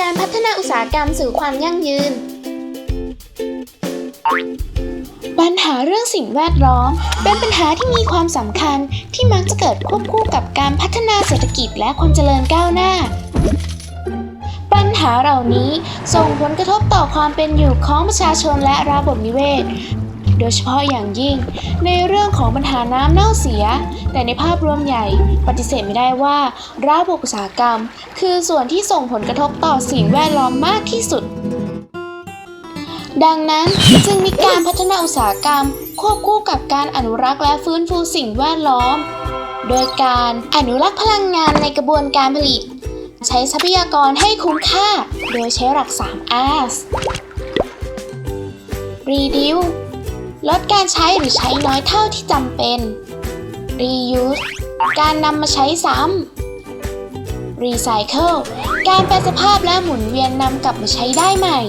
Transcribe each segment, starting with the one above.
การพัฒนาอุตสาหกรรมสู่ความยั่งยืน ปัญหาเรื่องสิ่งแวดล้อม เป็นปัญหาที่มีความสำคัญที่มักจะเกิดควบคู่กับการพัฒนาเศรษฐกิจและความเจริญก้าวหน้า ปัญหาเหล่านี้ส่งผลกระทบต่อความเป็นอยู่ของประชาชนและระบบนิเวศ โดยเฉพาะอย่างยิ่งในเรื่องของปัญหาน้ำเน่าเสีย แต่ในภาพรวมใหญ่ปฏิเสธไม่ได้ว่าระบบอุตสาหกรรม คือส่วนที่ส่งผลกระทบต่อสิ่งแวดล้อมมากที่สุด ดังนั้นจึงมีการพัฒนาอุตสาหกรรม ควบคู่กับการอนุรักษ์และฟื้นฟูสิ่งแวดล้อม โดยการอนุรักษ์พลังงานในกระบวนการผลิต ใช้ทรัพยากรให้คุ้มค่า โดยใช้หลัก 3 R's Reduce ลดการใช้หรือใช้น้อยเท่าที่จำเป็น Reuse การนำมาใช้ซ้ำ Recycle การแปลสภาพและหมุนเวียนนำกลับมาใช้ได้ใหม่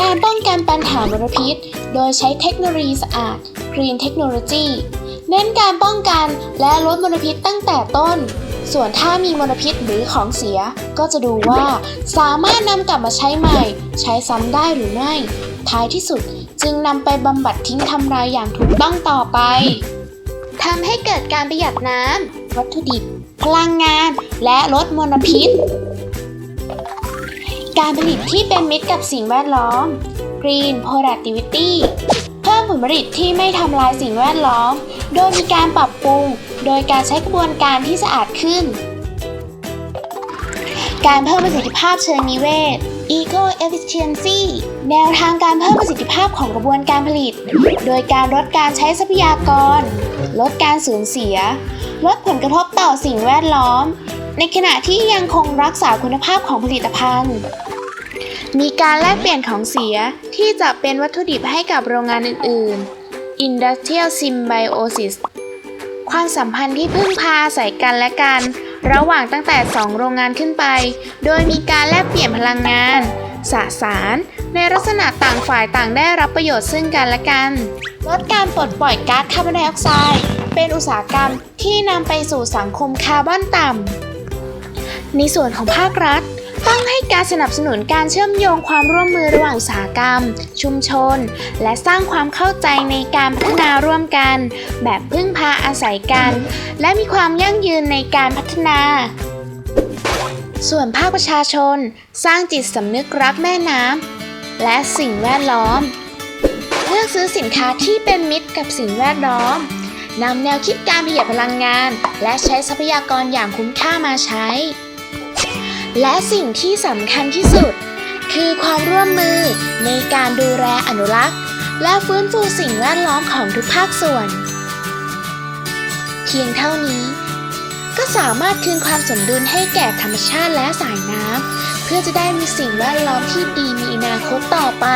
การป้องกันปัญหามลพิษ โดยใช้เทคโนโลยีสะอาด Green Technology เน้นการป้องกันและลดมลพิษตั้งแต่ต้น ส่วนถ้ามีมลพิษหรือของเสีย ก็จะดูว่าสามารถนำกลับมาใช้ใหม่ ใช้ซ้ำได้หรือไม่ ท้ายที่สุดจึงนำไปบำบัดทิ้งทำลายอย่างถูกต้องต่อไปทำให้เกิดการประหยัดน้ำวัตถุดิบ พลังงาน และลดมลพิษ การผลิตที่เป็นมิตรกับสิ่งแวดล้อม Green Productivity เพิ่มผลผลิตที่ไม่ทำลายสิ่งแวดล้อม โดยมีการปรับปรุง โดยการใช้กระบวนการที่สะอาดขึ้น การเพิ่มประสิทธิภาพเชิงนิเวศ Eco Efficiency แนวทางการเพิ่มประสิทธิภาพของกระบวนการผลิต โดยการลดการใช้ทรัพยากร ลดการสูญเสีย ลดผลกระทบต่อสิ่งแวดล้อม ในขณะที่ยังคงรักษาคุณภาพของผลิตภัณฑ์ มีการแลกเปลี่ยนของเสียที่จะเป็นวัตถุดิบให้กับโรงงานอื่น ๆ Industrial Symbiosis ความสัมพันธ์ที่พึ่งพาอาศัยกันและกัน ระหว่างตั้งแต่ 2 โรงงานขึ้นไป โดยมีการแลกเปลี่ยนพลังงาน สสาร ในลักษณะต่างฝ่ายต่างได้รับประโยชน์ซึ่งกันและกันลดการปลดปล่อยก๊าซคาร์บอนไดออกไซด์เป็นอุตสาหกรรมที่นำไปสู่สังคมคาร์บอนต่ำในส่วนของภาครัฐ ต้องให้การสนับสนุนการเชื่อมโยงความร่วมมือระหว่างอุตสาหกรรม ชุมชน และสร้างความเข้าใจในการพัฒนาร่วมกัน แบบพึ่งพาอาศัยกัน และมีความยั่งยืนในการพัฒนา ส่วนภาคประชาชน สร้างจิตสำนึกรักแม่น้ำและสิ่งแวดล้อม เลือกซื้อสินค้าที่เป็นมิตรกับสิ่งแวดล้อมนำแนวคิดการประหยัดพลังงาน และใช้ทรัพยากรอย่างคุ้มค่ามาใช้ และสิ่งที่สำคัญที่สุด คือความร่วมมือในการดูแลอนุรักษ์ และฟื้นฟูสิ่งแวดล้อมของทุกภาคส่วน เพียงเท่านี้ ก็สามารถคืนความสมดุลให้แก่ธรรมชาติและสายน้ำเพื่อจะได้มีสิ่งแวดล้อมที่ดีมีอนาคตต่อไป